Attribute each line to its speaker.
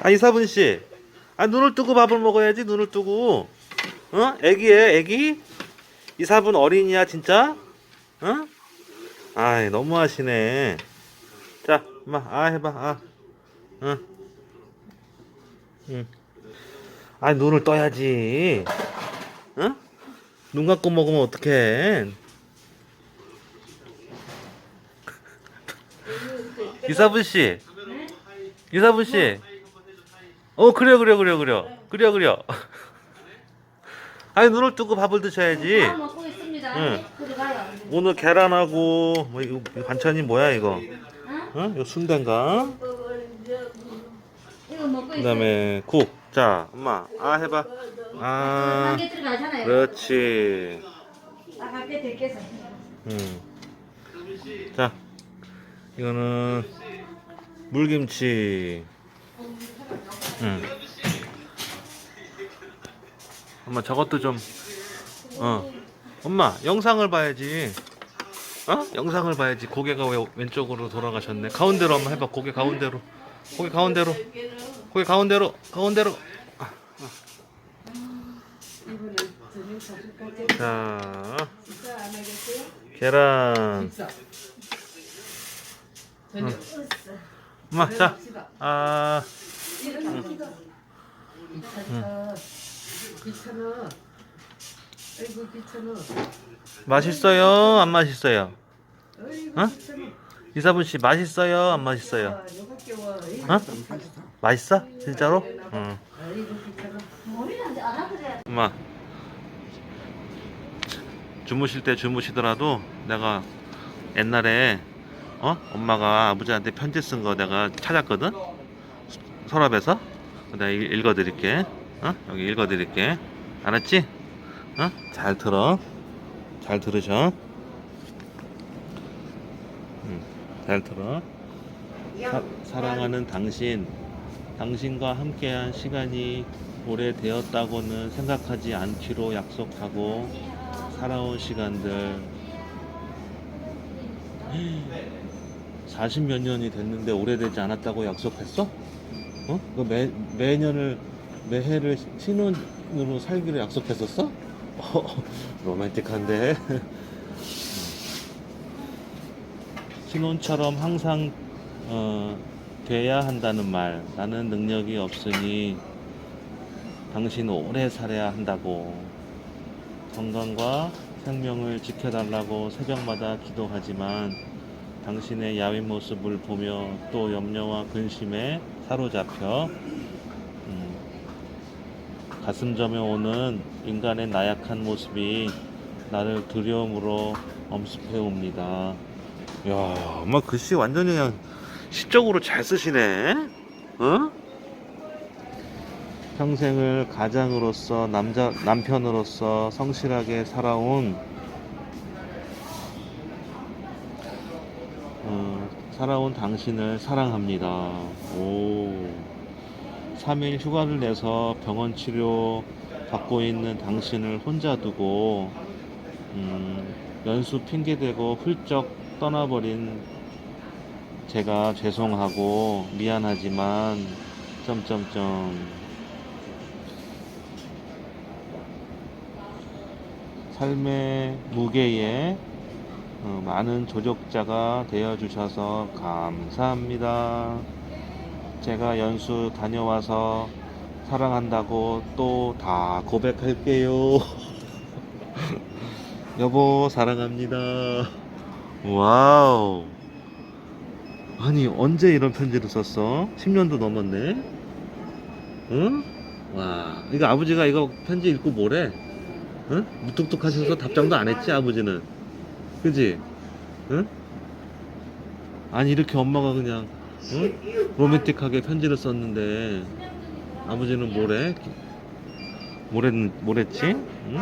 Speaker 1: 아 이사분 씨, 아 눈을 뜨고 밥을 먹어야지 눈을 뜨고. 어? 애기예, 애기? 이사분 어린이야 진짜? 어? 아이 너무하시네. 자, 엄마, 아 해봐, 아, 응, 응. 아 눈을 떠야지. 응? 눈 감고 먹으면 어떡해? 이사분 씨, 이사분 씨. 어 그래 그래 그래 그래 그래 그래. 아니 눈을 뜨고 밥을 드셔야지.
Speaker 2: 다 먹고 있습니다.
Speaker 1: 응. 오늘 계란하고 뭐 이거 반찬이 뭐야 이거?
Speaker 2: 어?
Speaker 1: 어? 이거 순대인가?
Speaker 2: 이거 먹고 있어.
Speaker 1: 그다음에 국. 자, 엄마, 아 해봐. 아,
Speaker 2: 한개 들어가잖아요.
Speaker 1: 그렇지.
Speaker 2: 딱한개 들겠어.
Speaker 1: 음. 자, 이거는 물김치. 음. 엄마 저것도 좀. 어. 엄마 영상을 봐야지. 어? 영상을 봐야지. 고개가 왜 왼쪽으로 돌아가셨네. 가운데로 한번 해봐. 고개 가운데로. 고개 가운데로. 고개 가운데로. 가운데로. 아, 아. 자, 계란. 엄마, 자, 아.
Speaker 3: 아이고 귀찮아.
Speaker 1: 맛있어요? 안 맛있어요?
Speaker 3: 아이고
Speaker 1: 어? 이사분 씨 맛있어요? 안 맛있어요?
Speaker 3: 와.
Speaker 1: 어? 맛있어? 진짜로? 응. 엄마 주무실 때 주무시더라도 내가 옛날에 어? 엄마가 아버지한테 편지 쓴 거 내가 찾았거든? 서랍에서? 내가 읽- 읽어 드릴게. 어? 여기 읽어 드릴게. 알았지? 어 잘 들어. 잘 들으셔. 응, 잘 들어. 사, 사랑하는 당신. 당신과 함께한 시간이 오래되었다고는 생각하지 않기로 약속하고 살아온 시간들 40 몇 년이 됐는데 오래되지 않았다고 약속했어? 어? 너 매, 매년을 매해를 신혼으로 살기로 약속했었어? 어, 로맨틱한데 신혼처럼 항상 어, 돼야 한다는 말 나는 능력이 없으니 당신 오래 살아야 한다고 건강과 생명을 지켜달라고 새벽마다 기도하지만 당신의 야윈 모습을 보며 또 염려와 근심에 사로잡혀 음, 가슴 점에 오는 인간의 나약한 모습이 나를 두려움으로 엄습해 옵니다. 야, 엄마 글씨 완전히 그냥 시적으로 잘 쓰시네. 어? 평생을 가장으로서 남자 남편으로서 성실하게 살아온 어, 살아온 당신을 사랑합니다. 오. 3일 휴가를 내서 병원 치료 받고 있는 당신을 혼자 두고 음, 연수 핑계대고 훌쩍 떠나버린 제가 죄송하고 미안하지만 점점점 삶의 무게에 어, 많은 조력자가 되어 주셔서 감사합니다. 제가 연수 다녀와서 사랑한다고 또 다 고백할게요. 여보 사랑합니다. 와우. 아니 언제 이런 편지를 썼어? 10년도 넘었네. 응? 와 이거 아버지가 이거 편지 읽고 뭐래? 응? 무뚝뚝하셔서 답장도 안 했지 아버지는. 그지? 응? 아니 이렇게 엄마가 그냥 응? 로맨틱하게 편지를 썼는데 아버지는 뭐래? 뭐랬, 뭐랬지? 응?